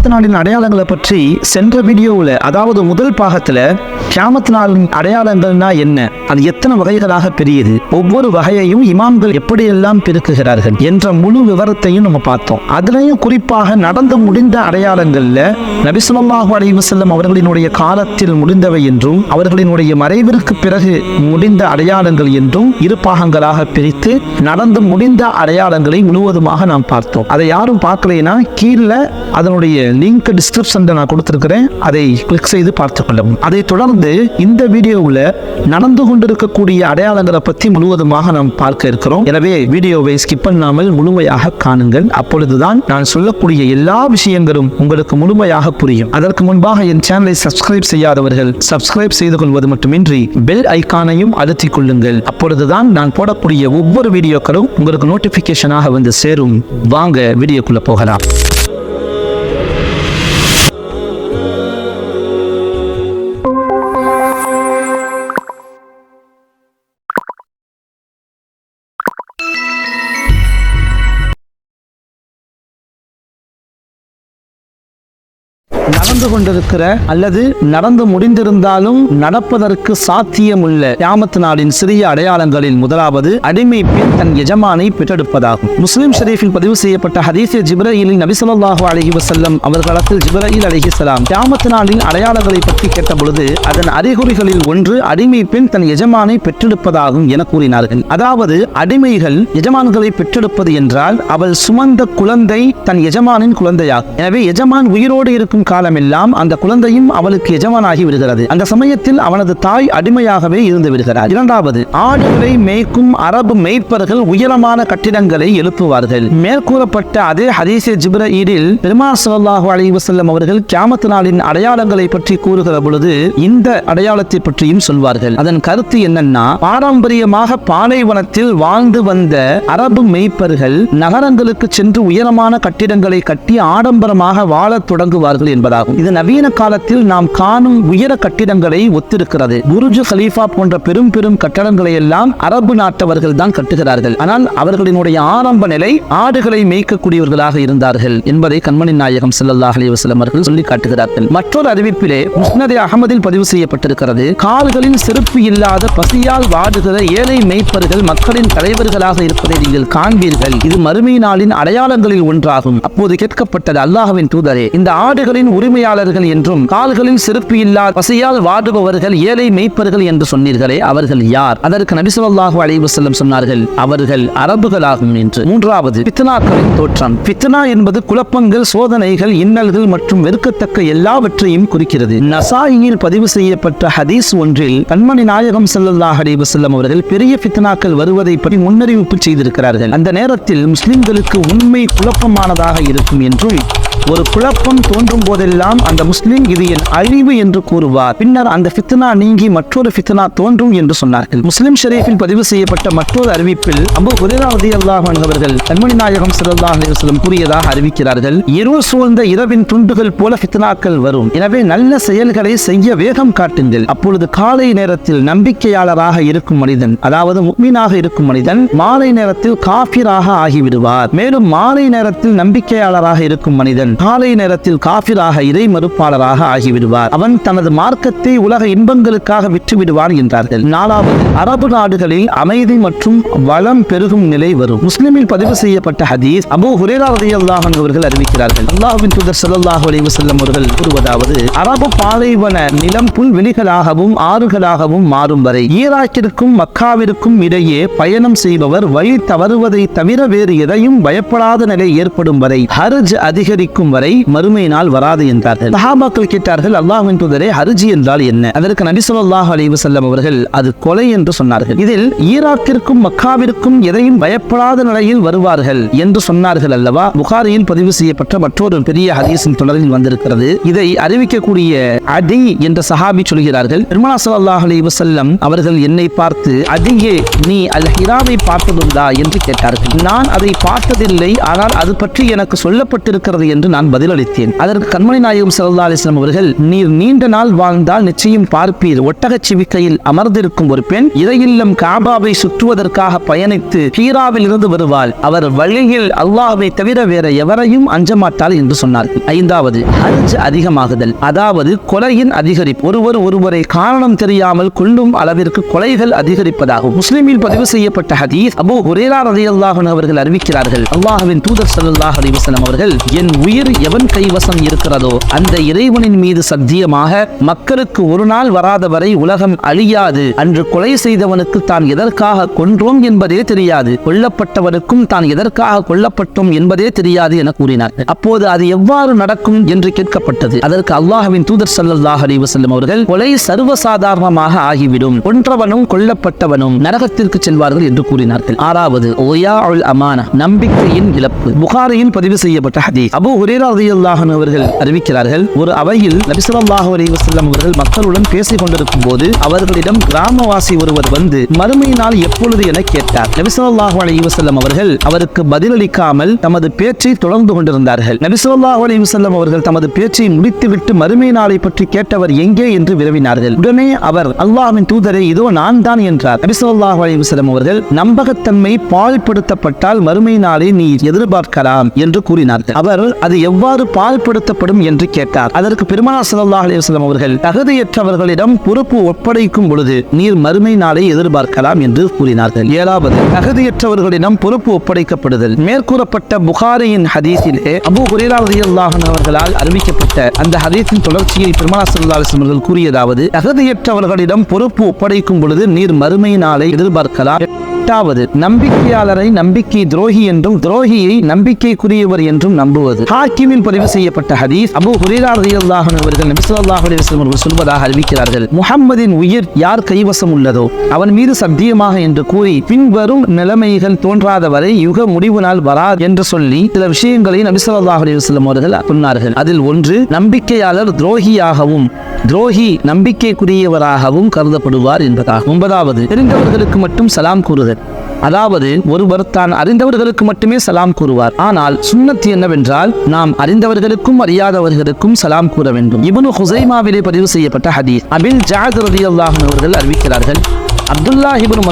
கியாமத்து நாளின் அடையாளங்களை பற்றி சென்ற வீடியோவில் அதாவது முதல் பாகத்தில் கியாமத்து நாளின் அடையாளங்கள்னா என்ன? அது எத்தனை வகைகளாக பெரியது? ஒவ்வொரு வகையையும் இமாம்கள் எப்படியெல்லாம் பெருக்குகிறார்கள் என்ற முழு விவரத்தையும் நம்ம பார்த்தோம். அதுலேயும் குறிப்பாக நடந்து முடிந்த அடையாளங்களில் நபிசுல்லாஹு அலைஹி அவர்களினுடைய காலத்தில் முடிந்தவை என்றும் அவர்களினுடைய மறைவிற்கு பிறகு முடிந்த அடையாளங்கள் என்றும் இரு பாகங்களாக பிரித்து நடந்து முடிந்த அடையாளங்களை முழுவதுமாக நாம் பார்த்தோம். அதை யாரும் பார்க்கலைன்னா கீழே அதனுடைய லிங்க் டிஸ்கிரிப்ஷனில் நான் கொடுத்துருக்கிறேன். அதை கிளிக் செய்து பார்த்துக் கொள்ளவும். அதை தொடர்ந்து இந்த வீடியோவில் நடந்து கொண்டிருக்கக்கூடிய அடையாளங்களை பற்றி முழுவதுமாக நாம் பார்க்க இருக்கிறோம். எனவே வீடியோவை ஸ்கிப் பண்ணாமல் முழுமையாக காணுங்கள். அப்பொழுதுதான் நான் சொல்லக்கூடிய எல்லா விஷயங்களும் உங்களுக்கு முழுமையாக புரியும். அதற்கு முன்பாக என் சேனலை சப்ஸ்கிரைப் செய்யாதவர்கள் சப்ஸ்கிரைப் செய்து கொள்வது மட்டுமின்றி பெல் ஐகானையும் அழுத்திக் கொள்ளுங்கள். அப்பொழுதுதான் நான் போடக்கூடிய ஒவ்வொரு வீடியோக்களும் உங்களுக்கு நோட்டிபிகேஷனாக வந்து சேரும். வாங்க வீடியோக்குள்ள போகலாம். நடந்து கொண்டிருக்கிற அல்லது நடந்து முடிந்திருந்தாலும் நடப்பதற்கு சாத்தியமுள்ள கியாமத்து நாளின் சிறிய அடையாளங்களில் முதலாவது அடிமை பெண் தன் எஜமானை பெற்றெடுப்பதாகும். முஸ்லிம் ஷரீஃபில் பதிவு செய்யப்பட்ட ஹதீஸே ஜிப்ரீலின் நபிசல்லாஹு ஸல்லல்லாஹு வசல்லம் வஸல்லம் அவர்களத்தில் அழகி அலைஹிஸ்ஸலாம் கியாமத்து நாளின் அடையாளங்களை பற்றி கேட்டபொழுது அதன் அறிகுறிகளில் ஒன்று அடிமை பெண் தன் எஜமானை பெற்றெடுப்பதாகும் என கூறினார்கள். அதாவது அடிமைகள் எஜமான்களை பெற்றெடுப்பது என்றால் அவள் சுமந்த குழந்தை தன் எஜமானின் குழந்தையாகும். எனவே எஜமான் உயிரோடு இருக்கும் காலமில்லை எல்லாம் அந்த குழந்தையும் அவளுக்கு எஜமானாகி விடுகிறது. அந்த சமயத்தில் அவனது தாய் அடிமையாகவே இருந்து விடுகிறார் இரண்டாவது ஆடுகளை மேய்க்கும் அரபு மேய்ப்பர்கள் உயரமான கட்டிடங்களை எழுப்புவார்கள். மேற்கூறப்பட்ட அதே ஹதீசே ஜிப்ரஈலில் பெருமாள் ஸல்லல்லாஹு அலைஹி வஸல்லம் அவர்கள் கியாமத்து நாளின் அடையாளங்களை பற்றி கூறுகிற பொழுது இந்த அடையாளத்தை பற்றியும் சொல்வார்கள். அதன் கருத்து என்னன்னா பாரம்பரியமாக பாலைவனத்தில் வாழ்ந்து வந்த அரபு மெய்ப்பர்கள் நகரங்களுக்கு சென்று உயரமான கட்டிடங்களை கட்டி ஆடம்பரமாக வாழத் தொடங்குவார்கள் என்பதாகும். இது நவீன காலத்தில் நாம் காணும் உயர கட்டிடங்களை ஒத்திருக்கிறது. புருஜ் கலீஃபா போன்ற பெரும் பெரும் கட்டடங்களை எல்லாம் அரபு நாட்டவர்கள் தான் கட்டுகிறார்கள். ஆனால் அவர்களினுடைய ஆரம்ப நிலை ஆடுகளை மேய்க்கக்கூடியவர்களாக இருந்தார்கள் என்பதை கண்மணி நாயகம் ஸல்லல்லாஹு அலைஹி வஸல்லம் அவர்கள் சொல்லி காட்டுகிறார்கள். மற்றொரு அறிவிப்பிலே முஸ்னதே அகமதில் பதிவு செய்யப்பட்டிருக்கிறது. கால்களில் செருப்பு இல்லாத பசியால் வாடுகிற ஏழை மேய்ப்பர்கள் மக்களின் தலைவர்களாக இருப்பதை நீங்கள் காண்பீர்கள். இது மறுமை நாளின் அடையாளங்களில் ஒன்றாகும். அப்போது கேட்கப்பட்டது அல்லாஹவின் தூதரே இந்த ஆடுகளின் உரிமையாளர்கள் என்றும் கால்களில் சிறப்பு இல்லா பசியால் வாடுபவர்கள் ஏழை மெய்ப்பர்கள் என்று சொன்னீர்களே அவர்கள் யார்? அதற்கு நபி அலைவு அலைஹி சொன்னார்கள் அவர்கள் அரபுகளாகும் என்று. மூன்றாவது பித்னாக்களின் தோற்றம். பித்னா என்பது குழப்பங்கள் சோதனைகள் இன்னல்கள் மற்றும் வெறுக்கத்தக்க எல்லாவற்றையும் குறிக்கிறது. நசாயியில் பதிவு செய்யப்பட்ட ஹதீஸ் ஒன்றில் கண்மணி நாயகம் செல்லல்லாஹ் அலைவு வஸல்லம் அவர்கள் பெரிய பித்னாக்கள் வருவதை பற்றி முன்னறிவிப்பு செய்திருக்கிறார்கள். அந்த நேரத்தில் முஸ்லிம்களுக்கு உண்மை குழப்பமானதாக இருக்கும் என்றும் ஒரு குழப்பம் தோன்றும் போதெல்லாம் அந்த முஸ்லிம் இது என் அழிவு என்று கூறுவார் பின்னர் அந்த ஃபித்னா நீங்கி மற்றொரு ஃபித்னா தோன்றும் என்று சொன்னார்கள். முஸ்லிம் ஷரீஃபில் பதிவு செய்யப்பட்ட மற்றொரு அறிவிப்பில் அபு ஹுரைரா ரலியல்லாஹு அல்லாஹ் அவர்கள் கண்மணி நாயகம் ஸல்லல்லாஹு அலைஹி கூறியதாக அறிவிக்கிறார்கள். இருள் சூழ்ந்த இரவின் துண்டுகள் போல ஃபித்னாக்கள் வரும். எனவே நல்ல செயல்களை செய்ய வேகம் காட்டுங்கள். அப்பொழுது காலை நேரத்தில் நம்பிக்கையாளராக இருக்கும் மனிதன் அதாவது முக்மீனாக இருக்கும் மனிதன் மாலை நேரத்தில் காஃபிராக ஆகிவிடுவார். மேலும் மாலை நேரத்தில் நம்பிக்கையாளராக இருக்கும் மனிதன் காலை நேரத்தில் காஃபிராக இறை மறுப்பாளராக ஆகிவிடுவார். அவன் தனது மார்க்கத்தை உலக இன்பங்களுக்காக விற்று விடுவான் என்றார்கள். நாலாவது அரபு நாடுகளில் அமைதி மற்றும் வளம் பெருகும் நிலை வரும். முஸ்லிமில் பதிவு செய்யப்பட்ட ஹதீஸ் அபு ஹுரேரா ரலியல்லாஹு அவர்கள் அறிவிக்கிறார்கள். அல்லாஹ்வின் தூதர் சல்லாஹ் அலைஹி அவர்கள் கூறுவதாவது அரபு பாலைவன நிலம் புல்வெளிகளாகவும் ஆறுகளாகவும் மாறும் வரை ஈராக்கிற்கும் மக்காவிற்கும் இடையே பயணம் செய்பவர் வழி தவறுவதை தவிர வேறு எதையும் பயப்படாத நிலை ஏற்படும் வரை ஹர்ஜ் அதிகரிக்கும் வரை மறுமை நாள் வராது கேட்டார்கள் சஹாபாக்கள் கேட்டார்கள் அல்லாஹின் தூதரே ஹர்ஜி என்றால் என்ன? அதற்கு நபி சொல்லாஹ் அலைஹி வஸல்லம் அவர்கள் அது கொலை என்று சொன்னார்கள். இதில் ஈராக்கிற்கும் மக்காவிற்கும் எதையும் பயப்படாத நிலையில் வருவார்கள் என்று சொன்னார்கள் அல்லவா? புகாரியில் பதிவு செய்யப்பட்ட மற்றொரு பெரிய ஹதீஸின் தொடரில் வந்திருக்கிறது. இதை அறிவிக்கக்கூடிய அடி என்ற சஹாபி சொல்கிறார்கள் பெருமானா சல்லாஹ் அலி வசல்லம் அவர்கள் என்னை பார்த்து அதையே நீ அல் ஹிராவை பார்த்ததுண்டா? என்று கேட்டார்கள். நான் அதை பார்த்ததில்லை ஆனால் அது பற்றி எனக்கு சொல்லப்பட்டிருக்கிறது என்று நான் பதிலளித்தேன். அதற்கு கண்மணி நாயகம் சல்லா அலிஸ்லாம் அவர்கள் நீர் நீண்ட நாள் வாழ்ந்தால் நிச்சயம் பார்ப்பீர். ஒட்டகச் சிவிக்கையில் அமர்ந்திருக்கும் ஒரு பெண் இறையில்லம் காபாவை சுற்றுவதற்காக பயணித்து ஹீராவில் இருந்து வருவாள். அவர் வழியில் அல்லாவை தவிர வேற எவரையும் அஞ்சமாட்டாள் என்று சொன்னார்கள் ஐந்தாவது ஹஜ் அதிகமாகுதல். அதாவது கொலையின் அதிகரிப்பு. ஒருவர் ஒருவரை காரணம் தெரியாமல் கொள்ளும் அளவிற்கு கொலைகள் அதிகரிப்பதாகும். முஸ்லிமில் பதிவு செய்யப்பட்ட ஹதீஸ் அபு ஹுரேரா ரலியல்லாஹு அவர்கள் அறிவிக்கிறார்கள். அல்லாஹுவின் தூதர் சல்லாஹ் அலைஹி அவர்கள் என் உயிர் எவன் கைவசம் இருக்கிறதோ அந்த இறைவனின் மீது சத்தியமாக மக்களுக்கு ஒரு நாள் வராத வரை உலகம் அழியாது. அன்று கொலை செய்தவனுக்கு தான் எதற்காக கொன்றோம் என்பதே தெரியாது. கொல்லப்பட்டவனுக்கும் தான் எதற்காக கொல்லப்பட்டோம் என்பதே தெரியாது என கூறினார். அப்போது அது எவ்வாறு நடக்கும் என்று கேட்கப்பட்டது. அதற்கு அல்லாஹுவின் தூதர் சல்லாஹ் அலி வசல்லம் அவர்கள் கொலை சர்வசாதாரணமாக ஆகிவிடும். கொன்றவனும் கொல்லப்பட்டவனும் நரகத்திற்கு செல்வார்கள் என்று கூறினார்கள். ஆறாவது ஒயாஉல் அமானா நம்பிக்கையின் இழப்பு. புகாரியில் பதிவு செய்யப்பட்ட ஹதீஸ். அபு ஹுரேரா அவர்கள் அறிவிக்கிறார் அவர்கள் ஒரு அவையில் நபிசல்லாஹு அலி வசல்லம் அவர்கள் மக்களுடன் பேசிக் கொண்டிருக்கும் போது அவர்களிடம் கிராமவாசி ஒருவர் வந்து மறுமை நாள் எப்பொழுது என கேட்டார். நபிசல்லாஹு அலி வசல்லம் அவர்கள் அவருக்கு பதிலளிக்காமல் தமது பேச்சை தொடர்ந்து கொண்டிருந்தார்கள். நபிசல்லாஹு அலி வசல்லம் அவர்கள் தமது பேச்சை முடித்துவிட்டு மறுமை நாளை பற்றி கேட்டவர் எங்கே என்று விரவினார்கள் உடனே அவர் அல்லாஹ்வின் தூதரை இதோ நான் தான் என்றார். நபிசல்லாஹு அலி வசல்லம் அவர்கள் நம்பகத்தன்மை பாழ்படுத்தப்பட்டால் மறுமை நாளை நீ எதிர்பார்க்கலாம் என்று கூறினார்கள். அவர் அது எவ்வாறு பாழ்படுத்தப்படும் என்று கேட்டார். அதற்கு பெருமானா ஸல்லல்லாஹு அலிவசலம் அவர்கள் தகுதியற்றவர்களிடம் பொறுப்பு ஒப்படைக்கும் பொழுது நீர் மறுமை நாளை எதிர்பார்க்கலாம் என்று கூறினார்கள். ஏழாவது தகுதியற்றவர்களிடம் பொறுப்பு ஒப்படைக்கப்படுதல். மேற்கூறப்பட்ட புகாரியின் ஹதீஸிலே அபு ஹுரேரா அவர்களால் அறிவிக்கப்பட்ட அந்த ஹதீஸின் தொடர்ச்சியை பெருமானா ஸல்லல்லாஹு அவர்கள் கூறியதாவது தகுதியற்றவர்களிடம் பொறுப்பு ஒப்படைக்கும் பொழுது நீர் மறுமை நாளை எதிர்பார்க்கலாம். எட்டாவது நம்பிக்கையாளரை நம்பிக்கை துரோகி என்றும் துரோகியை நம்பிக்கைக்குரியவர் என்றும் நம்புவது. ஹாக்கிமில் பதிவு செய்யப்பட்ட ஹதீஸ் அபு ஹுரேரா ரலியல்லாஹு அவர்கள் நபி ஸல்லல்லாஹு அலைஹி வஸல்லம் அவர்கள் சொல்வதாக அறிவிக்கிறார்கள். முஹம்மதின் உயிர் யார் கைவசம் உள்ளதோ அவன் மீது சத்தியமாக என்று கூறி பின்வரும் நிலைமைகள் தோன்றாத வரை யுக முடிவு நாள் வரா என்று சொல்லி சில விஷயங்களை நபி ஸல்லல்லாஹு அலைஹி வஸல்லம் அவர்கள் சொன்னார்கள். அதில் ஒன்று நம்பிக்கையாளர் துரோகியாகவும் துரோகி நம்பிக்கைக்குரியவராகவும் கருதப்படுவார் என்பதாகும் ஒன்பதாவது. தெரிந்தவர்களுக்கு மட்டும் சலாம் கூறுதல். அதாவது ஒருவர் தான் அறிந்தவர்களுக்கு மட்டுமே சலாம் கூறுவார். ஆனால் சுண்ணத்து என்னவென்றால் நாம் அறிந்தவர்களுக்கும் அறியாதவர்களுக்கும் சலாம் கூற வேண்டும். இவனு ஹுசைமாவிலே பதிவு செய்யப்பட்ட ஹதீஸ். அபில் ஜாத் ரலியல்லாஹு அவர்கள் அறிவிக்கிறார்கள். அப்துல்லா இப்னு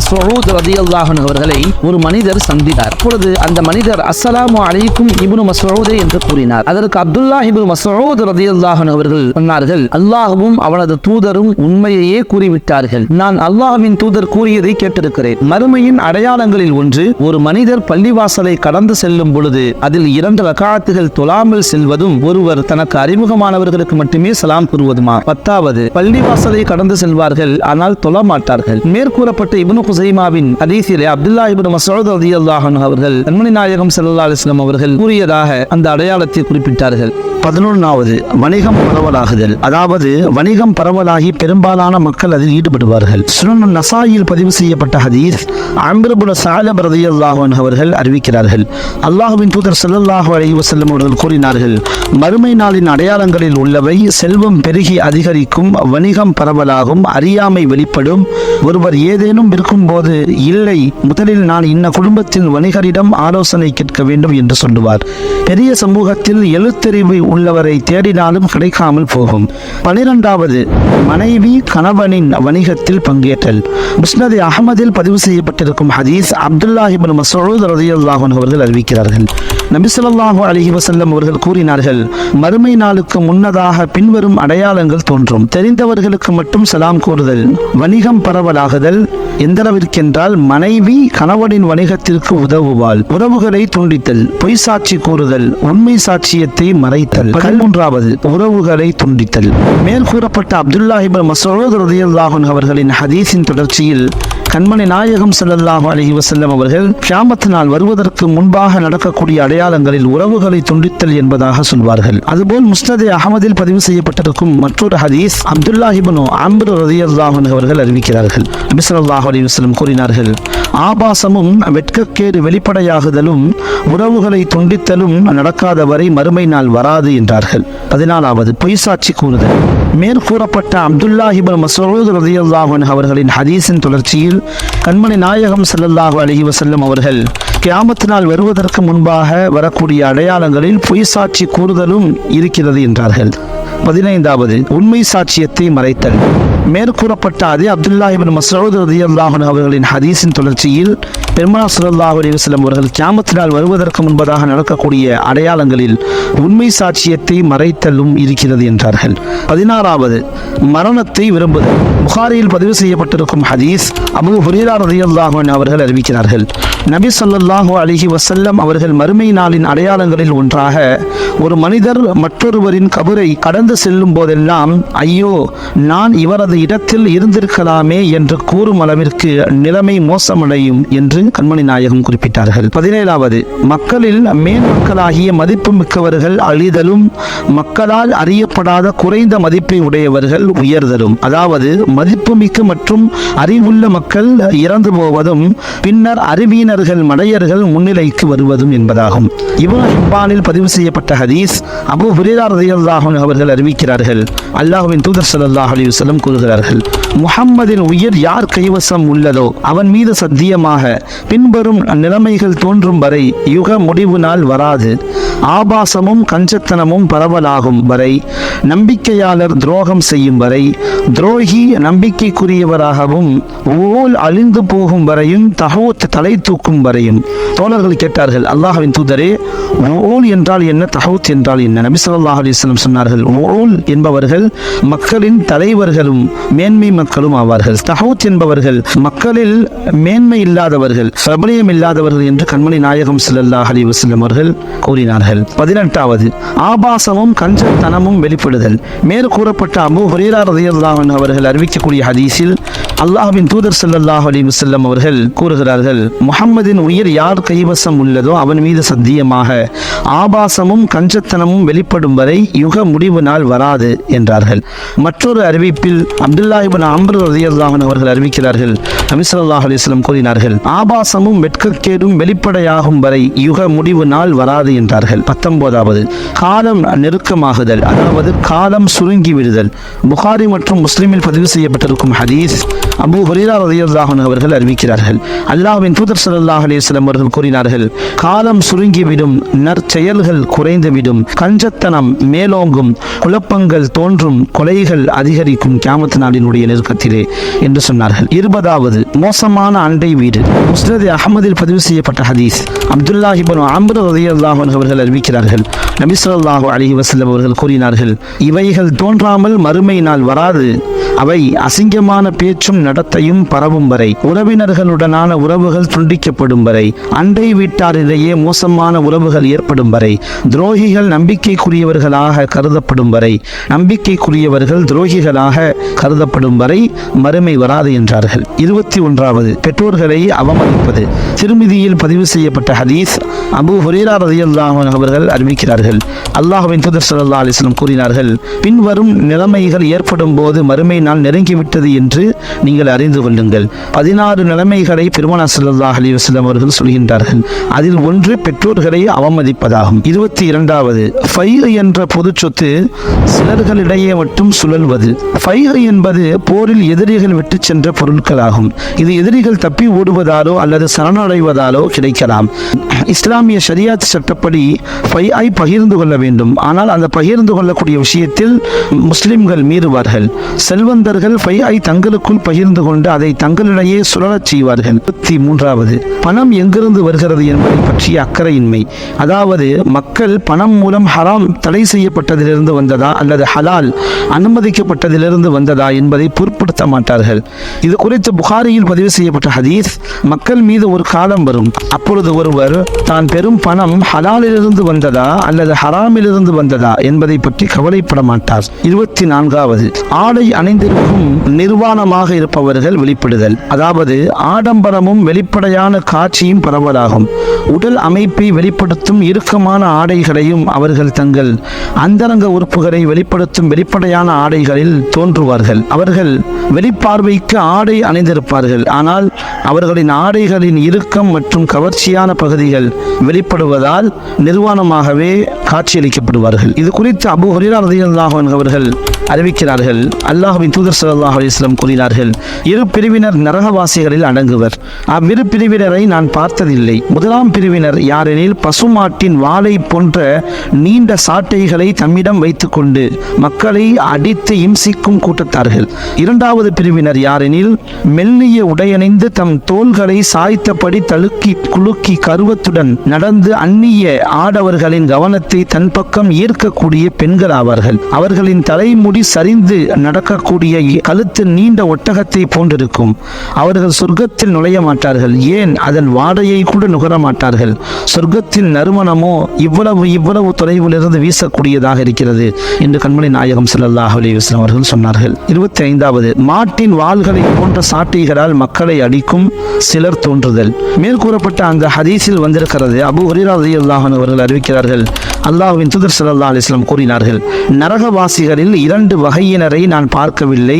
ரதி அல்லாஹன் அவர்களை ஒரு மனிதர் சந்தித்தார். அப்பொழுது அந்த மனிதர் அஸ்ஸலாமு அலைக்கும் இபுனு மசூதே என்று கூறினார். அதற்கு அப்துல்லா இப்னு ரதி அல்லாஹன் அவர்கள் சொன்னார்கள் அல்லாஹ்வும் அவனது தூதரும் உண்மையையே கூறிவிட்டார்கள். நான் அல்லாஹ்வின் தூதர் கூறியதை கேட்டிருக்கிறேன். மறுமையின் அடையாளங்களில் ஒன்று ஒரு மனிதர் பள்ளிவாசலை கடந்து செல்லும் பொழுது அதில் இரண்டு ரகாத்துகள் தொழாமல் செல்வதும் ஒருவர் தனக்கு அறிமுகமானவர்களுக்கு மட்டுமே சலாம் கூறுவதுமா? பத்தாவது பள்ளிவாசலை கடந்து செல்வார்கள் ஆனால் தொழ மாட்டார்கள் மேற்கூறப்பட்ட இபுனு குசைமாவின் ஹதீஸிலே அப்துல்லா இப்னு மசோத் அதி அல்லாஹன் அவர்கள் அன்மணி நாயகம் ஸல்லல்லாஹு அலிஸ்லாம் அவர்கள் கூறியதாக அந்த அடையாளத்தை குறிப்பிட்டார்கள். பதினொன்றாவது வணிகம் பரவலாகுதல். அதாவது வணிகம் பரவலாகி பெரும்பாலான மக்கள் அதில் ஈடுபடுவார்கள். சுனன் நசாயில் பதிவு செய்யப்பட்ட ஹதீஸ் அம்பிரபுல சாலம் ரதி அல்லாஹன் அவர்கள் அறிவிக்கிறார்கள். அல்லாஹுவின் தூதர் ஸல்லல்லாஹு அலி வசல்லம் அவர்கள் கூறினார்கள் மறுமை நாளின் அடையாளங்களில் உள்ளவை செல்வம் பெருகி அதிகரிக்கும் வணிகம் பரவலாகும் அறியாமை வெளிப்படும் ஒருவர் ஏதேனும் இருக்கும்போது இல்லை முதலில் நான் இன்ன குடும்பத்தில் வணிகரிடம் ஆலோசனை கேட்க வேண்டும் என்று சொல்லுவார். பெரிய சமூகத்தில் எழுத்தறிவு உள்ளவரை தேடினாலும் கிடைக்காமல் போகும். பனிரெண்டாவது மனைவி கணவனின் வணிகத்தில் பங்கேற்றல். முஸ்னதி அகமதில் பதிவு செய்யப்பட்டிருக்கும் ஹதீஸ் அப்துல்லாஹிபின் மசூத் ரதியுல்லாஹன் அவர்கள் அறிவிக்கிறார்கள். நபி ஸல்லல்லாஹு வசல்லம் அவர்கள் கூறினார்கள் மறுமை நாளுக்கு முன்னதாக பின்வரும் அடையாளங்கள் தோன்றும். தெரிந்தவர்களுக்கு மட்டும் சலாம் கூறுதல். வணிகம் பரவ உடையவளாகுதல் எந்தளவிற்கென்றால் மனைவி கணவனின் வணிகத்திற்கு உதவுவாள். உறவுகளை துண்டித்தல். பொய் சாட்சி கூறுதல். உண்மை சாட்சியத்தை மறைத்தல். பதிமூன்றாவது உறவுகளை துண்டித்தல். மேற்கூறப்பட்ட அப்துல்லாஹிபர் மசூத் ரதியுல்லாஹு அவர்களின் ஹதீஸின் தொடர்ச்சியில் கண்மணி நாயகம் ஸல்லல்லாஹு அலைஹி வசல்லம் அவர்கள் கியாமத்து நாள் வருவதற்கு முன்பாக நடக்கக்கூடிய அடையாளங்களில் உறவுகளை துண்டித்தல் என்பதாக சொல்வார்கள். அதுபோல் முஸ்னதே அகமதில் பதிவு செய்யப்பட்டிருக்கும் மற்றொரு ஹதீஸ் அப்துல்லாஹிபனோ அம்ரு ரதியல்லாஹு அவர்கள் அறிவிக்கிறார்கள். நபி அலி அலைஹி கூறினார்கள் ஆபாசமும் வெட்கக்கேடு வெளிப்படையாகுதலும் உறவுகளை துண்டித்தலும் நடக்காத வரை மறுமை நாள் வராது என்றார்கள். பதினாலாவது பொய்சாட்சி கூறுதல். மேற்கூறப்பட்ட அப்துல்லாஹிபன் மசூத் ரதியல்லாஹு அவர்களின் ஹதீஸின் தொடர்ச்சியில் கண்மணி நாயகம் செல்லல்லாஹு அலைஹி வசல்லம் அவர்கள் கியாமத்து நாள் வருவதற்கு முன்பாக வரக்கூடிய அடையாளங்களில் பொய் சாட்சி கூறுதலும் இருக்கிறது என்றார்கள். பதினைந்தாவது உண்மை சாட்சியத்தை மறைத்தல். மேற்கூறப்பட்ட அதே அப்துல்லா இபின் மசரூத் ரதி அல்லாஹன் அவர்களின் ஹதீஸின் தொடர்ச்சியில் பெருமனா ஸல்லல்லாஹு அலைஹி அவர்கள் கியாமத்தினால் வருவதற்கு முன்பதாக நடக்கக்கூடிய அடையாளங்களில் உண்மை சாட்சியத்தை மறைத்தலும் இருக்கிறது என்றார்கள். பதினாறாவது மரணத்தை விரும்புதல். புகாரியில் பதிவு செய்யப்பட்டிருக்கும் ஹதீஸ் அபு ஹுரேரா ரதியல்லாஹன் அவர்கள் அறிவிக்கிறார்கள். நபி ஸல்லல்லாஹு அலிஹி வசல்லம் அவர்கள் மறுமை நாளின் அடையாளங்களில் ஒன்றாக ஒரு மனிதர் மற்றொருவரின் கபரை கடந்து செல்லும் போதெல்லாம் ஐயோ நான் இவரது இடத்தில் இருந்திருக்கலாமே என்று கூறும் அளவிற்கு நிலைமை மோசமடையும் என்று கண்மணி நாயகம் குறிப்பிட்டார்கள். பதினேழாவது மக்களில் மேல் மக்களாகிய மதிப்பு மிக்கவர்கள் அழிதலும் மக்களால் அறியப்படாத குறைந்த மதிப்பை உடையவர்கள் உயர்தலும். அதாவது மதிப்புமிக்க மற்றும் அறிவுள்ள மக்கள் இறந்து போவதும் பின்னர் அறிவியினர்கள் மடையர்கள் முன்னிலைக்கு வருவதும் என்பதாகும். இவன் ஹிப்பானில் பதிவு செய்யப்பட்ட ஹதீஸ் அபு ஹுரேரா ரதியல்லாஹன் அவர்கள் அறிவிக்கிறார்கள். அல்லாஹுவின் தூதர் சல்லாஹ் அலைஹி கூறுகிறார்கள் முகம்மதின் உயிர் யார் கைவசம் உள்ளதோ அவன் மீது சத்தியமாக பின்வரும் நிலைமைகள் தோன்றும் வரை யுக முடிவு நாள் வராது. ஆபாசமும் கஞ்சத்தனமும் பரவலாகும் வரை நம்பிக்கையாளர் துரோகம் செய்யும் வரை துரோகி நம்பிக்கைக்குரியவராகவும் ஊழ் அழிந்து போகும் வரையும் தகவத் தலை தூக்கும் வரையும். தோழர்கள் கேட்டார்கள் அல்லாஹ்வின் தூதரே ஊழ் என்றால் என்ன? தகவத் என்றால் என்ன? நபி சொல்லாஹ் அலிஸ்லம் சொன்னார்கள் ஊழ் என்பவர்கள் மக்களின் தலைவர்களும் மேன்மை மக்களும் ஆவார்கள். தகவத் என்பவர்கள் மக்களில் மேன்மை இல்லாதவர்கள் பிரபலியம் இல்லாதவர்கள் என்று கண்மணி நாயகம் ஸல்லல்லாஹு அலி வஸல்லம் அவர்கள் கூறினார்கள். பதினெட்டாவது ஆபாசமும் கஞ்சத்தனமும் வெளிப்படுதல். மேற்கூறப்பட்ட அபு அபூ ஹுரேரா ரலியல்லாஹு அன்ஹு அவர்கள் அறிவிக்கக்கூடிய ஹதீஸில் அல்லாஹ்வின் தூதர் ஸல்லல்லாஹு அலி வசல்லம் அவர்கள் கூறுகிறார்கள் முகம்மதின் உயிர் யார் கைவசம் உள்ளதோ அவன் மீது சத்தியமாக ஆபாசமும் கஞ்சத்தனமும் வெளிப்படும் வரை யுக முடிவு நாள் வராது என்றார்கள். மற்றொரு அறிவிப்பில் அப்துல்லாஹிபின் இப்னு அம்ர் அவர்கள் அறிவிக்கிறார்கள் நபி அலிஸ்லம் கூறினார்கள் ஆபாசமும் வெட்கக்கேடும் வெளிப்படையாகும் வரை யுக முடிவு நாள் வராது என்றார்கள். பத்தொன்பதாவது காலம் நெருக்கமாகுதல் அதாவது காலம் சுருங்கி விடுதல். புகாரி மற்றும் முஸ்லிமில் பதிவு செய்யப்பட்டிருக்கும் ஹதீஸ் அபு ஹரிரா ரலியல்லாஹு அவர்கள் அறிவிக்கிறார்கள். அல்லாஹ்வின் தூதர் சல்லாஹ் அலிஸ்லம் அவர்கள் கூறினார்கள் காலம் சுருங்கிவிடும் நற்செயல்கள் குறைந்துவிடும் கஞ்சத்தனம் மேலோங்கும் குழப்பங்கள் தோன்றும் கொலைகள் அதிகரிக்கும் கியாமத் நாளினுடைய நெருக்கத்திலே என்று சொன்னார்கள். இருபதாவது மோசமான அண்டை வீடு. முஸ்னத் அகமதில் பதிவு செய்யப்பட்ட ஹதீஸ். அப்துல்லா அம்ரு அம்ர் அவர்கள் அறிவிக்கிறார்கள். நபிசல்லாஹு அலி வசல்லம் அவர்கள் கூறினார்கள் இவைகள் தோன்றாமல் மறுமை நாள் வராது. அவை அசிங்கமான பேச்சும் நடத்தையும் பரவும் வரை உறவினர்களுடனான உறவுகள் துண்டிக்கப்படும் வரை அண்டை வீட்டாரிடையே மோசமான உறவுகள் ஏற்படும் வரை துரோகிகள் நம்பிக்கைக்குரியவர்களாக கருதப்படும் வரை நம்பிக்கைக்குரியவர்கள் துரோகிகளாக கருதப்படும் வரை மறுமை வராது என்றார்கள். இருபத்தி ஒன்றாவது பெற்றோர்களை அவமதிப்பது. திருமிதியில் பதிவு செய்யப்பட்ட ஹதீஸ் அபு ஹுரேரா ரதியல்லாஹு அவர்கள் அறிவிக்கிறார்கள். அல்லாஹுவின் தூதர் ஸல்லல்லாஹு கூறினார்கள் பின்வரும் நிலைமைகள் ஏற்படும் போது மறுமை நாள் நெருங்கிவிட்டது என்று நீங்கள் அறிந்து கொள்ளுங்கள். பதினாறு நிலைமைகளை பெருமானா ஸல்லல்லாஹு அலைஹி வஸல்லம் அவர்கள் சொல்கின்றார்கள். அதில் ஒன்று பெற்றோர்களை அவமதிப்பதாகும். இருபத்தி இரண்டாவது ஃபைர் என்ற பொது சொத்து சிலர்களிடையே மட்டும் சுழல்வது. ஃபைர் என்பது போரில் எதிரிகள் விட்டு சென்ற பொருட்களாகும். இது எதிரிகள் தப்பி ஓடுவதாலோ அல்லது சரணடைவதாலோ கிடைக்கலாம். இஸ்லாமிய ஷரியாத் சட்டப்படி ஃபைஐ பகிர்ந்து கொள்ள வேண்டும். ஆனால் அந்த பகிர்ந்து கொள்ளக்கூடிய விஷயத்தில் முஸ்லிம்கள் மீறுவார்கள். செல்வம் செல்வந்தர்கள் ஃபைஐ தங்களுக்குள் பகிர்ந்து கொண்டு அதை தங்களிடையே சுழலச் செய்வார்கள். இருபத்தி மூன்றாவது பணம் எங்கிருந்து வருகிறது என்பதை பற்றிய அக்கறையின்மை. அதாவது மக்கள் பணம் மூலம் ஹராம் தடை செய்யப்பட்டதிலிருந்து வந்ததா அல்லது ஹலால் அனுமதிக்கப்பட்டதிலிருந்து வந்ததா என்பதை பொருட்படுத்த மாட்டார்கள். இது குறித்து புகாரியில் பதிவு செய்யப்பட்ட ஹதீஸ் மக்கள் மீது ஒரு காலம் வரும். அப்பொழுது ஒருவர் தான் பெரும் பணம் ஹலாலிலிருந்து வந்ததா அல்லது ஹராமிலிருந்து வந்ததா? என்பதை பற்றி கவலைப்பட மாட்டார். இருபத்தி நான்காவது ஆடை அணிந்து அணிந்திருக்கும் நிர்வாணமாக இருப்பவர்கள் வெளிப்படுதல். அதாவது ஆடம்பரமும் வெளிப்படையான காட்சியும் பரவலாகும். உடல் அமைப்பை வெளிப்படுத்தும் இறுக்கமான ஆடைகளையும் அவர்கள் தங்கள் அந்தரங்க உறுப்புகளை வெளிப்படுத்தும் வெளிப்படையான ஆடைகளில் தோன்றுவார்கள். அவர்கள் வெளிப்பார்வைக்கு ஆடை அணிந்திருப்பார்கள். ஆனால் அவர்களின் ஆடைகளின் இறுக்கம் மற்றும் கவர்ச்சியான பகுதிகள் வெளிப்படுவதால் நிர்வாணமாகவே காட்சியளிக்கப்படுவார்கள். இது குறித்து அபு ஹுரேரா அவர்கள் அறிவிக்கிறார்கள். அல்லாஹுவின் தூதர் சல்லாஹ் அலிஸ்லம் கூறினார்கள் இரு பிரிவினர் நரகவாசிகளில் அடங்குவர். அவ்விரு பிரிவினரை நான் பார்த்ததில்லை. முதலாம் பிரிவினர் யாரெனில் பசுமாட்டின் வாளை போன்ற நீண்ட சாட்டைகளை தம்மிடம் வைத்துக்கொண்டு மக்களை அடித்து இம்சிக்கும் கூட்டத்தார்கள். இரண்டாவது பிரிவினர் யாரெனில் மெல்லிய உடையணிந்து தம் தோள்களை சாய்த்தபடி தழுக்கி குலுக்கி கருவத்துடன் நடந்து அந்நிய ஆடவர்களின் கவனத்தை தன் பக்கம் ஈர்க்கக்கூடிய பெண்கள் ஆவார்கள். அவர்களின் தலைமுடி சரிந்து நடக்கக்கூடிய கழுத்து நீண்ட ஒட்டகத்தை போன்றிருக்கும். அவர்கள் சொர்க்கத்தில் நுழைய மாட்டார்கள். ஏன்? அதன் வாடையை கூட நுகர மாட்டார்கள். சொர்க்கத்தின் நறுமணமோ இவ்வளவு இவ்வளவு தொலைவிலிருந்து வீசக்கூடியதாக இருக்கிறது என்று கண்மணி நாயகம் ஸல்லல்லாஹு அலைஹி அவர்கள் சொன்னார்கள். இருபத்தி ஐந்தாவது மாட்டின் வாள்களை போன்ற சாட்டைகளால் மக்களை அடிக்கும் சிலர் தோன்றுதல். மேற்கூறப்பட்ட அந்த ஹதீஸில் வந்திருக்கிறது. அபு ஹுரேரா அல்லாஹன் அவர்கள் அறிவிக்கிறார்கள் அல்லாஹ்வின் தூதர் சல்லா அலிஸ்லாம் கூறினார்கள் நரகவாசிகளில் இரண்டு வகையினரை நான் பார்க்கவில்லை.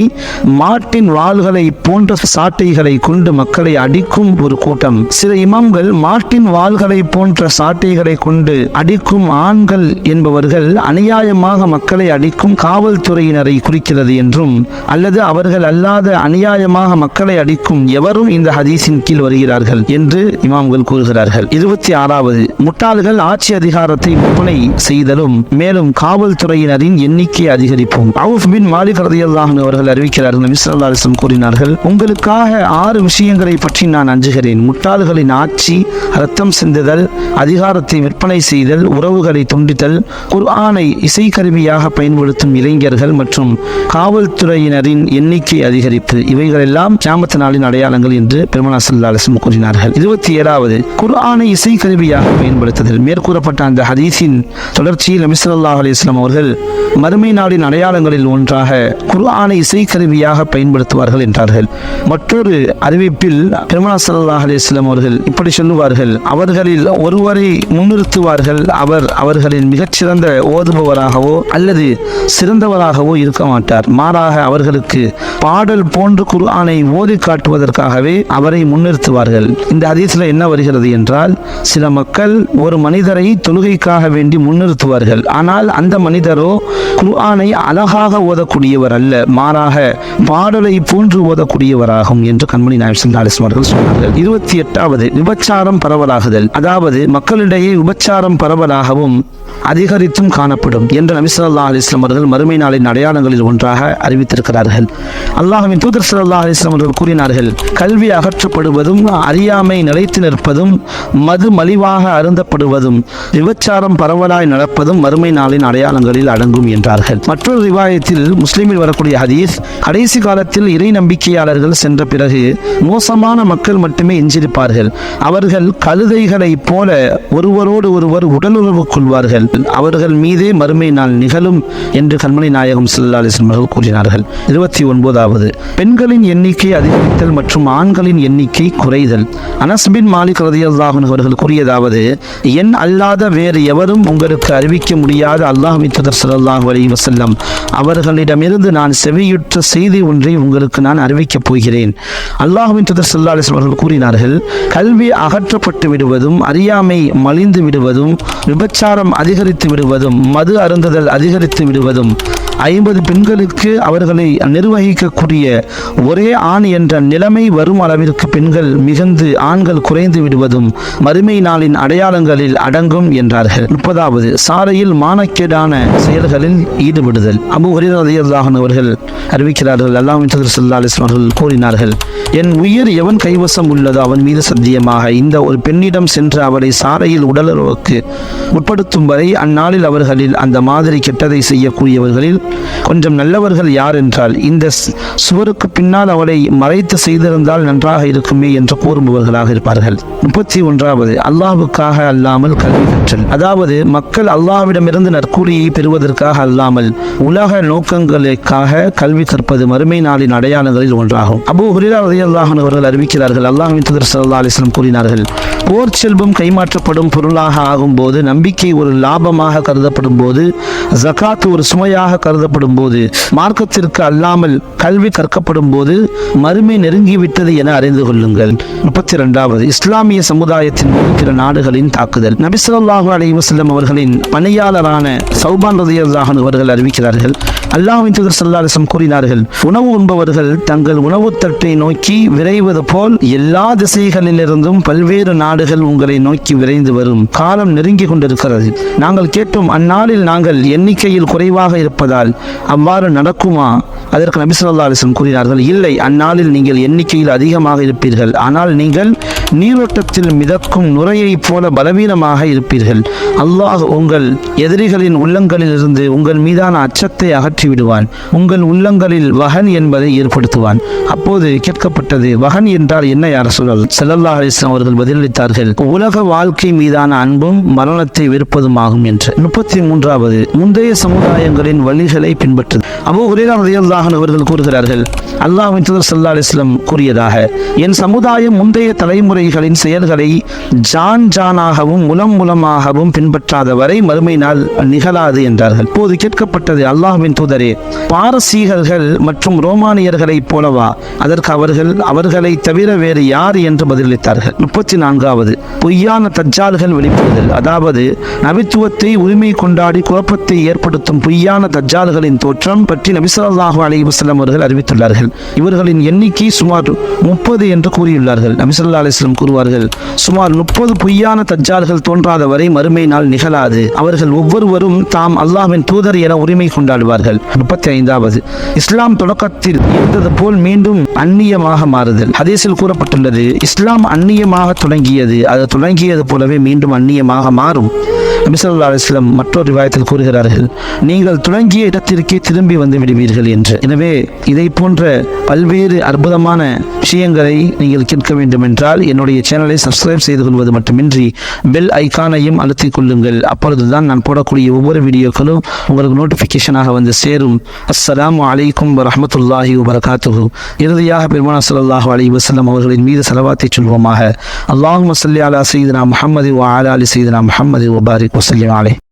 மாட்டின் வாள்களை போன்ற சாட்டைகளை கொண்டு மக்களை அடிக்கும் ஒரு கூட்டம். சில இமாம்கள் மாட்டின் வாள்களை போன்ற சாட்டைகளை கொண்டு அடிக்கும் ஆண்கள் என்பவர்கள் அநியாயமாக மக்களை அடிக்கும் காவல்துறையினரை குறிக்கிறது என்றும் அல்லது அவர்கள் அல்லாத அநியாயமாக மக்களை அடிக்கும் எவரும் இந்த ஹதீஸின் கீழ் வருகிறார்கள் என்று இமாம்கள் கூறுகிறார்கள். இருபத்தி ஆறாவது முட்டாள்கள் ஆட்சி அதிகாரத்தை விற்பனை செய்தலும் மேலும் காவல்துறையினரின் எண்ணிக்கை அதிகரிப்பும். அவுஃப் பின் மாலிக் ரதியல்லாஹு அவர்கள் அறிவிக்கிறார்கள் நபி கூறினார்கள் உங்களுக்காக ஆறு விஷயங்களை பற்றி நான் அஞ்சுகிறேன். முட்டாள்களின் ஆட்சி ரத்தம் சிந்துதல் அதிகாரத்தை விற்பனை செய்தல் உறவுகளை துண்டித்தல் குர்ஆனை இசைக்கருவியாக பயன்படுத்தும் இளைஞர்கள் மற்றும் காவல்துறையினரின் எண்ணிக்கை அதிகரிப்பு. இவைகளெல்லாம் கிராமத்து நாளின் அடையாளங்கள் என்று பெருமனா ஸல்லல்லாஹு அலைஹி கூறினார்கள். இருபத்தி ஏழாவது குர்ஆனை இசைக்கருவியாக பயன்படுத்துதல். மேற்கூறப்பட்ட அந்த ஹதீஸின் தொடர்ச்சியில் நபி அலிஸ்லாம் அவர்கள் மறுமை நாளின் அடையாளங்களில் ஒன்றாக குர்ஆனை இசைக்கருவியாக பயன்படுத்துவார்கள் என்றார்கள். மற்றொரு அறிவிப்பில் பெருமனா சல்லாஹ் அலிஸ்லாம் அவர்கள் இப்படி சொல்லுவார்கள். அவர்களில் ஒருவரை முன்னிறுத்துவார்கள். அவர் அவர்களின் மிகச்சிறந்த ஓதுபவராகவோ அல்லது சிறந்தவராகவோ இருக்க மாட்டார். மாறாக அவர்களுக்கு பாடல் போன்று குர்ஆனை ஓதி காட்டுவதற்காகவே அவரை முன்னிறுத்துவார்கள். இந்த ஹதீஸ்ல என்ன வருகிறது என்றால் சில மக்கள் ஒரு மனிதரை தொழுகைக்காக வேண்டி முன்னிறுத்துவார்கள். ஆனால் அந்த மனிதரோ குர்ஆனை அழகாக ஓதக்கூடியவர் அல்ல மாறாக பாடலை போன்று ஓதக்கூடியவராகும் என்று கண்மணி நாயசன் அவர்கள் சொன்னார்கள் இருபத்தி எட்டாவது விபச்சாரம் பரவலாகுதல். அதாவது மக்களிடையே விபச்சாரம் பரவலாகவும் அதிகரித்தும் காணப்படும் என்று நபி சொல்லா அலிஸ்லாம் அவர்கள் மறுமை நாளின் அடையாளங்களில் ஒன்றாக அறிவித்திருக்கிறார்கள். அல்லாஹ்வின் தூதர் சல்லா அலிஸ்லாம் அவர்கள் கூறினார்கள் கல்வி அகற்றப்படுவதும் அறியாமை நிலைத்து நிற்பதும் மது மலிவாக அருந்தப்படுவதும் விபச்சாரம் பரவலாய் நடப்பதும் மறுமை நாளின் அடையாளங்களில் அடங்கும் என்றார்கள். மற்றொரு ரிவாயத்தில் முஸ்லிமில் வரக்கூடிய ஹதீஸ் கடைசி காலத்தில் இறை நம்பிக்கையாளர்கள் சென்ற பிறகு மோசமான மக்கள் மட்டுமே எஞ்சிருப்பார்கள் அவர்கள் கழுதைகளைப் போல ஒருவரோடு ஒருவர் உடலுறவு கொள்வார்கள். அவர்கள் மீது மறுமை நாள் நிகழும் என்று கண்மணி நாயகம் செல்லா அலைஹி அவர்கள் கூறினார்கள். இருபத்தி ஒன்பதாவது பெண்களின் எண்ணிக்கை அதிகரித்தல் மற்றும் ஆண்களின் எண்ணிக்கை குறைதல். அனஸ்பின் மாலிக் ரதியல்லாஹு அவர்கள் கூறியதாவது என் அல்லாத வேறு எவரும் உங்களுக்கு அறிவிக்க முடியாத அல்லாஹ் தூதர் ஸல்லல்லாஹு அலைஹி வசல்லம் அவர்களிடமிருந்து நான் செவியுற்ற செய்தி ஒன்றை உங்களுக்கு நான் அறிவிக்கப் போகிறேன். அல்லாஹ்வின் தூதர் சல்லா அலைஹி அவர்கள் கூறினார்கள் கல்வி அகற்றப்பட்டு விடுவதும் அறியாமை மலிந்து விடுவதும் விபச்சாரம் அதிகரித்து விடுவதும் மது அருந்துதல் அதிகரித்து விடுவதும் ஐம்பது பெண்களுக்கு அவர்களை நிர்வகிக்கக்கூடிய ஒரே ஆண் என்ற நிலைமை வரும் அளவிற்கு பெண்கள் மிகுந்து ஆண்கள் குறைந்து விடுவதும் மறுமை நாளின் அடையாளங்களில் அடங்கும் என்றார்கள். முப்பதாவது சாலையில் மானக்கேடான செயல்களில் ஈடுபடுதல். அபு ஹரிதாகன் அவர்கள் அறிவிக்கிறார்கள் அல்லாஹ் தூதர் ஸல்லல்லாஹு அவர்கள் கூறினார்கள் என் உயிர் எவன் கைவசம் உள்ளதோ அவன் மீது சத்தியமாக இந்த ஒரு பெண்ணிடம் சென்று அவரை சாலையில் உடலுறவுக்கு உட்படுத்தும் வரை அந்நாளில் அவர்களில் அந்த மாதிரி கெட்டதை செய்யக்கூடியவர்களில் கொஞ்சம் நல்லவர்கள் யார் என்றால் இந்த சுவருக்கு பின்னால் அவளை மறைத்து செய்திருந்தால் நன்றாக இருக்குமே என்று கூறுபவர்களாக இருப்பார்கள். முப்பத்தி ஒன்றாவது அல்லாவுக்காக அல்லாமல் கல்வி கற்றல். அதாவது மக்கள் அல்லாவிடமிருந்து நற்கூலியை பெறுவதற்காக அல்லாமல் உலக நோக்கங்களுக்காக கல்வி கற்பது மறுமை நாளின் அடையாளங்களில் ஒன்றாகும். அபூ ஹுரைரா ரலியல்லாஹு அல்லாஹன் அவர்கள் அறிவிக்கிறார்கள் அல்லாஹ் தூதர் சல்லா அலிஸ்லம் கூறினார்கள் போர் செல்வம் கைமாற்றப்படும் பொருளாக ஆகும் போது நம்பிக்கை ஒரு லாபமாக கருதப்படும் போது ஜகாத் ஒரு சுமையாக கருத கருதப்படும் போது மார்க்கத்திற்கு அல்லாமல் கல்வி கற்கப்படும் போது மறுமை நெருங்கிவிட்டது என அறிந்து கொள்ளுங்கள். முப்பத்தி இரண்டாவது இஸ்லாமிய சமுதாயத்தின் மீது பிற நாடுகளின் தாக்குதல். நபிசல்லாஹு அலி வசல்லம் அவர்களின் பணியாளரான சௌபான் ரதியாகன் அவர்கள் அறிவிக்கிறார்கள். அல்லாஹின் தூதர் ஸல்லல்லாஹு கூறினார்கள் உணவு உண்பவர்கள் தங்கள் உணவு தட்டை நோக்கி விரைவது போல் எல்லா திசைகளிலிருந்தும் பல்வேறு நாடுகள் உங்களை நோக்கி விரைந்து வரும். காலம் நெருங்கி கொண்டிருக்கிறது. நாங்கள் கேட்டோம் அந்நாளில் நாங்கள் எண்ணிக்கையில் குறைவாக இருப்பதால் அவ்வாறு நடக்குமா? அதற்கு நபி ஸல்லல்லாஹு கூறினார்கள் இல்லை அந்நாளில் நீங்கள் எண்ணிக்கையில் அதிகமாக இருப்பீர்கள். ஆனால் நீங்கள் நீரோட்டத்தில் மிதக்கும் நுரையைப் போல பலவீனமாக இருப்பீர்கள். அல்லாஹ் உங்கள் எதிரிகளின் உள்ளங்களில் இருந்து உங்கள் மீதான அச்சத்தை அகற்றி விடுவான் உங்கள் உள்ளங்களில் வகன் என்பதை ஏற்படுத்துவான். அப்போது கேட்கப்பட்டது வகன் என்றால் என்ன யார் சொல்லல் செல்லல்லா அலிஸ்லாம் அவர்கள் பதிலளித்தார்கள் உலக வாழ்க்கை மீதான அன்பும் மரணத்தை வெறுப்பதும் ஆகும் என்று. முப்பத்தி மூன்றாவது முந்தைய சமுதாயங்களின் வழிகளை பின்பற்று அபு ஹுரேரா அவர்கள் கூறுகிறார்கள் அல்லாஹ் செல்லா ஸல்லல்லாஹு கூறியதாக என் சமுதாயம் முந்தைய தலைமுறை தலைமுறைகளின் செயல்களை ஜான் ஜானாகவும் முலம் முலமாகவும் பின்பற்றாத வரை மறுமை நாள் நிகழாது என்றார்கள். போது கேட்கப்பட்டது அல்லாஹ்வின் தூதரே பாரசீகர்கள் மற்றும் ரோமானியர்களைப் போலவா? அதற்கு அவர்கள் அவர்களை தவிர வேறு யார் என்று பதிலளித்தார்கள். முப்பத்தி நான்காவது பொய்யான தஜ்ஜால்கள் வெளிப்படுதல். அதாவது நபித்துவத்தை உரிமை கொண்டாடி குழப்பத்தை ஏற்படுத்தும் பொய்யான தஜ்ஜால்களின் தோற்றம் பற்றி நபிசல்லாஹு அலி வசலம் அவர்கள் அறிவித்துள்ளார்கள். இவர்களின் எண்ணிக்கை சுமார் முப்பது என்று கூறியுள்ளார்கள். நபிசல்லா ஸல்லல்லாஹு என்றும் கூறுவார்கள். சுமார் முப்பது பொய்யான தஜ்ஜால்கள் தோன்றாத வரை மறுமை நாள் நிகழாது. அவர்கள் ஒவ்வொருவரும் தாம் அல்லாஹின் தூதர் என உரிமை கொண்டாடுவார்கள். முப்பத்தி ஐந்தாவது இஸ்லாம் தொடக்கத்தில் இருந்தது போல் மீண்டும் அந்நியமாக மாறுதல். ஹதீஸில் கூறப்பட்டுள்ளது இஸ்லாம் அந்நியமாக தொடங்கியது அது தொடங்கியது போலவே மீண்டும் அந்நியமாக மாறும். நபிசல்லா அலிஸ்லம் மற்றொரு விவாயத்தில் கூறுகிறார்கள் நீங்கள் தொடங்கிய இடத்திற்கே திரும்பி வந்து விடுவீர்கள் என்று. எனவே இதை போன்ற பல்வேறு அற்புதமான விஷயங்களை நீங்கள் கேட்க வேண்டும் என்றால் என்னுடைய சேனலை சப்ஸ்கிரைப் செய்து கொள்வது மட்டுமின்றி பெல் ஐகானையும் அழுத்திக் கொள்ளுங்கள். அப்பொழுதுதான் நான் போடக்கூடிய ஒவ்வொரு வீடியோக்களும் உங்களுக்கு நோட்டிஃபிகேஷனாக வந்து சேரும். அஸ்லாம் அலைக்கும் வரமத்துல்லாஹி வபரகாத்துஹு. இறுதியாக பெருமானா சல்லாஹூ அலி வசலம் அவர்களின் மீது செலவாத்தை சொல்வோமாக. அல்லாஹும் ஸல்லி அலா சய்யிதினா முஹம்மது வ அலா அலி சய்யிதினா முஹம்மது வபாரிக் வஸல்லிம் அலைஹி.